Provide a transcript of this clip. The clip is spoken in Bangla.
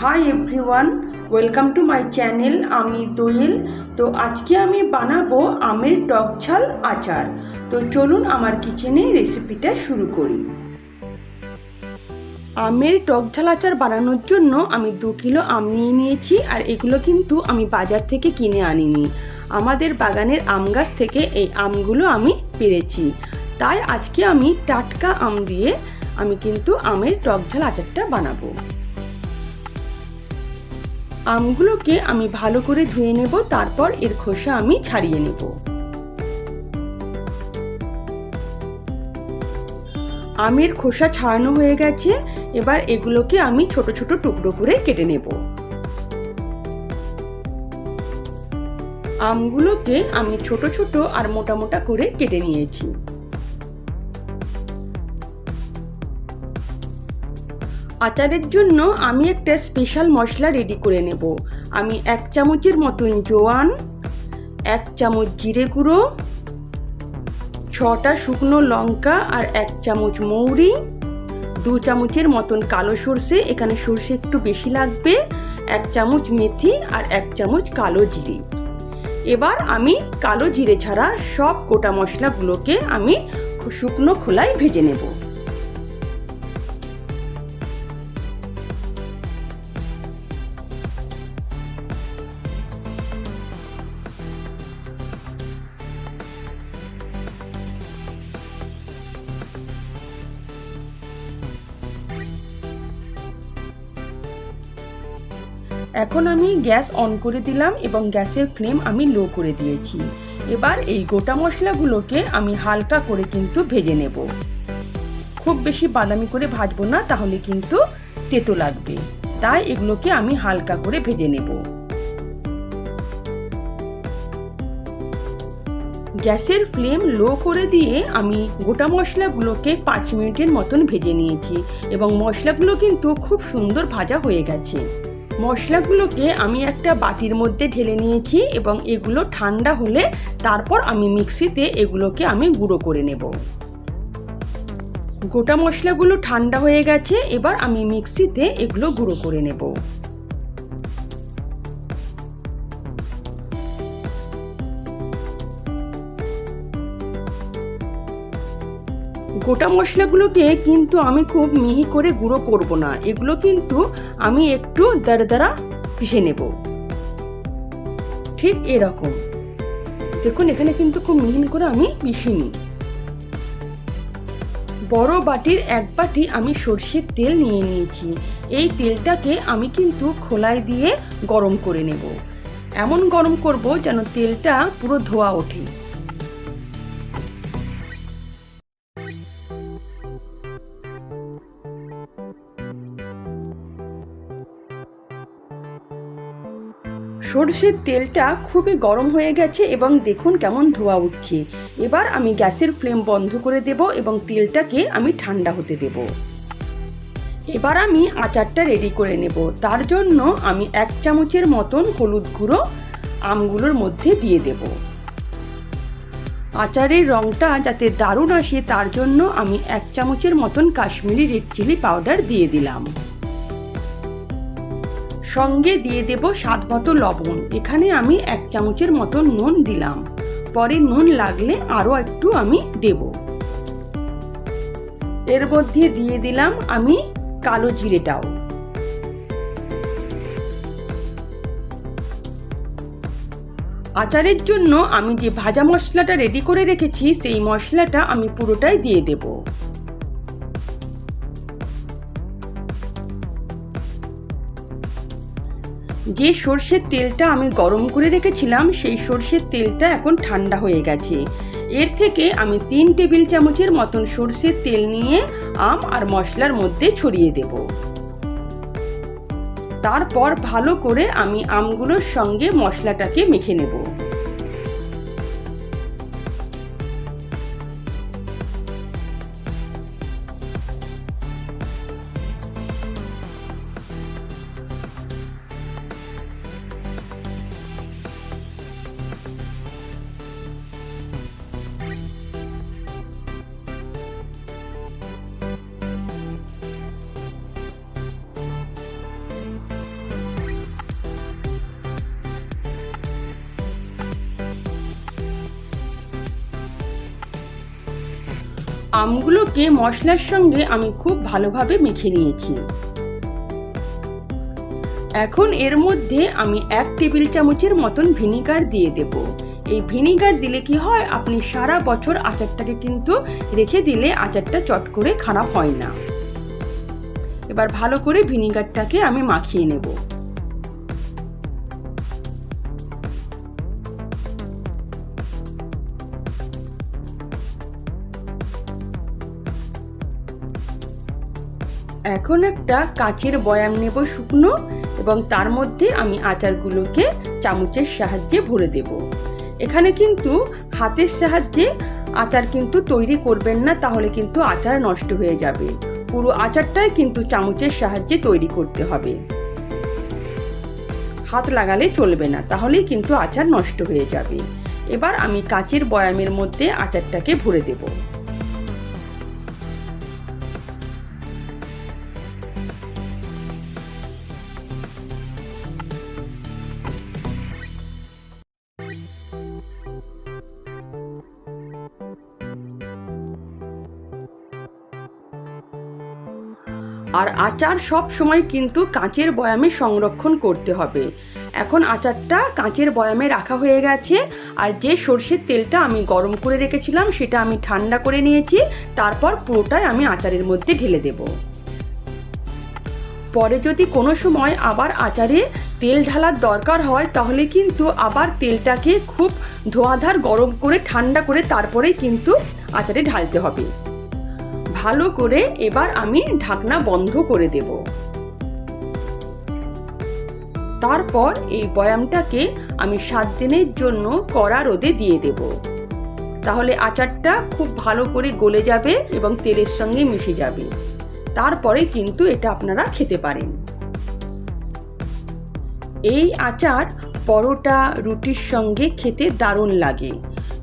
Hi everyone welcome to my channel আমি দোয়েল তো আজকে আমি বানাবো আমের টক ঝাল আচার। তো চলুন আমার কিচেনে রেসিপিটা শুরু করি। আমের টক ঝাল আচার বানানোর জন্য আমি দু কিলো আম নিয়ে নিয়েছি, আর এগুলো কিন্তু আমি বাজার থেকে কিনে আনিনি। আমাদের বাগানের আম গাছ থেকে এই আমগুলো আমি পেরেছি। তাই আজকে আমি টাটকা আম দিয়ে আমি কিন্তু আমের টক ঝাল আচারটা বানাবো। আমগুলোকে আমি ভালো করে ধুয়ে নেব, তারপর এর খোসা আমি ছাড়িয়ে নেব। আমের খোসা ছাড়ানো হয়ে গেছে, এবার এগুলোকে আমি ছোট ছোট টুকরো করে কেটে নেব। আমগুলোকে আমি ছোট ছোট আর মোটা মোটা করে কেটে নিয়েছি। আচারের জন্য আমি একটা স্পেশাল মশলা রেডি করে নেব। আমি এক চামচের মতন জোয়ান, এক চামচ জিরে গুঁড়ো, ছটা শুকনো লঙ্কা আর এক চামচ মৌরি, দু চামচের মতন কালো সর্ষে, এখানে সর্ষে একটু বেশি লাগবে, এক চামচ মেথি আর এক চামচ কালো জিরে। এবার আমি কালো জিরে ছাড়া সব গোটা মশলাগুলোকে আমি শুকনো খোলায় ভেজে নেব। এখন আমি গ্যাস অন করে দিলাম এবং গ্যাসের ফ্লেম আমি লো করে দিয়েছি। এবার এই গোটা মশলাগুলোকে আমি হালকা করে কিন্তু ভেজে নেব। খুব বেশি বাদামি করে ভাজবো না, তাহলে কিন্তু তেতো লাগবে। তাই এগুলোকে আমি হালকা করে ভেজে নেব। গ্যাসের ফ্লেম লো করে দিয়ে আমি গোটা মশলাগুলোকে পাঁচ মিনিটের মতন ভেজে নিয়েছি এবং মশলাগুলো কিন্তু খুব সুন্দর ভাজা হয়ে গেছে। মশলাগুলোকে আমি একটা বাটির মধ্যে ঢেলে নিয়েছি এবং এগুলো ঠান্ডা হলে তারপর আমি মিক্সিতে এগুলোকে আমি গুঁড়ো করে নেব। গোটা মশলাগুলো ঠান্ডা হয়ে গেছে, এবার আমি মিক্সিতে এগুলো গুঁড়ো করে নেব। গোটা মশলাগুলোকে কিন্তু আমি খুব মিহি করে গুঁড়ো করব না। এগুলো কিন্তু আমি একটু দাঁড়া পিষে নেব। ঠিক এরকম। দেখুন, এখানে কিন্তু খুব মিহিন করে আমি পিষিনি। বড় বাটির এক বাটি আমি সর্ষের তেল নিয়ে নিয়েছি। এই তেলটাকে আমি কিন্তু খোলায় দিয়ে গরম করে নেব। এমন গরম করব যেন তেলটা পুরো ধোয়া ওঠে। সর্ষের তেলটা খুবই গরম হয়ে গেছে এবং দেখুন কেমন ধোয়া উঠছে। এবার আমি গ্যাসের ফ্লেম বন্ধ করে দেব এবং তেলটাকে আমি ঠান্ডা হতে দেব। এবার আমি আচারটা রেডি করে নেব। তার জন্য আমি এক চামচের মতন হলুদ গুঁড়ো আমগুলোর মধ্যে দিয়ে দেব। আচারের রঙটা যাতে দারুণ আসে তার জন্য আমি এক চামচের মতন কাশ্মীরি রেড চিলি পাউডার দিয়ে দিলাম। সঙ্গে দিয়ে দেব স্বাদ মতো লবণ। এখানে আমি এক চামচের মতো নুন দিলাম। পরে নুন লাগলে আরও একটু আমি দেব। এর মধ্যে দিয়ে দিলাম আমি কালো জিরেটাও। আচারের জন্য আমি যে ভাজা মশলাটা রেডি করে রেখেছি, সেই মশলাটা আমি পুরোটাই দিয়ে দেবো। যে সর্ষের তেলটা আমি গরম করে রেখেছিলাম, সেই সর্ষের তেলটা এখন ঠান্ডা হয়ে গেছে। এর থেকে আমি তিন টেবিল চামচের মতন সর্ষের তেল নিয়ে আম আর মশলার মধ্যে ছড়িয়ে দেব। তারপর ভালো করে আমি আমগুলোর সঙ্গে মশলাটাকে মেখে নেব। আমগুলোকে মশলার সঙ্গে আমি খুব ভালোভাবে মেখে নিয়েছি। এখন এর মধ্যে আমি এক টেবিল চামচের মতন ভিনিগার দিয়ে দেব। এই ভিনিগার দিলে কি হয়, আপনি সারা বছর আচারটাকে কিন্তু রেখে দিলে আচারটা চট করে খারাপ হয় না। এবার ভালো করে ভিনিগারটাকে আমি মাখিয়ে নেব। এখন একটা কাঁচের বয়াম নেব শুকনো এবং তার মধ্যে আমি আচারগুলোকে চামচের সাহায্যে ভরে দেব। এখানে কিন্তু হাতের সাহায্যে আচার কিন্তু তৈরি করবেন না, তাহলে কিন্তু আচার নষ্ট হয়ে যাবে। পুরো আচারটাই কিন্তু চামচের সাহায্যে তৈরি করতে হবে। হাত লাগালে চলবে না, তাহলেই কিন্তু আচার নষ্ট হয়ে যাবে। এবার আমি কাচের বয়ামের মধ্যে আচারটাকে ভরে দেবো। আর আচার সব সময় কিন্তু কাঁচের বয়ামে সংরক্ষণ করতে হবে। এখন আচারটা কাঁচের বয়ামে রাখা হয়ে গেছে আর যে সর্ষের তেলটা আমি গরম করে রেখেছিলাম সেটা আমি ঠান্ডা করে নিয়েছি, তারপর পুরোটাই আমি আচারের মধ্যে ঢেলে দেব। পরে যদি কোনো সময় আবার আচারে তেল ঢালার দরকার হয়, তাহলে কিন্তু আবার তেলটাকে খুব ধোয়াধার গরম করে ঠান্ডা করে তারপরেই কিন্তু আচারে ঢালতে হবে। ভালো করে এবার আমি ঢাকনা বন্ধ করে দেব। তারপর এই বয়ামটাকে আমি সাত দিনের জন্য কড়া রোদে দিয়ে দেব। তাহলে আচারটা খুব ভালো করে গলে যাবে এবং তেলের সঙ্গে মিশে যাবে। তারপরে কিন্তু এটা আপনারা খেতে পারেন। এই আচার পরোটা, রুটির সঙ্গে খেতে দারুণ লাগে।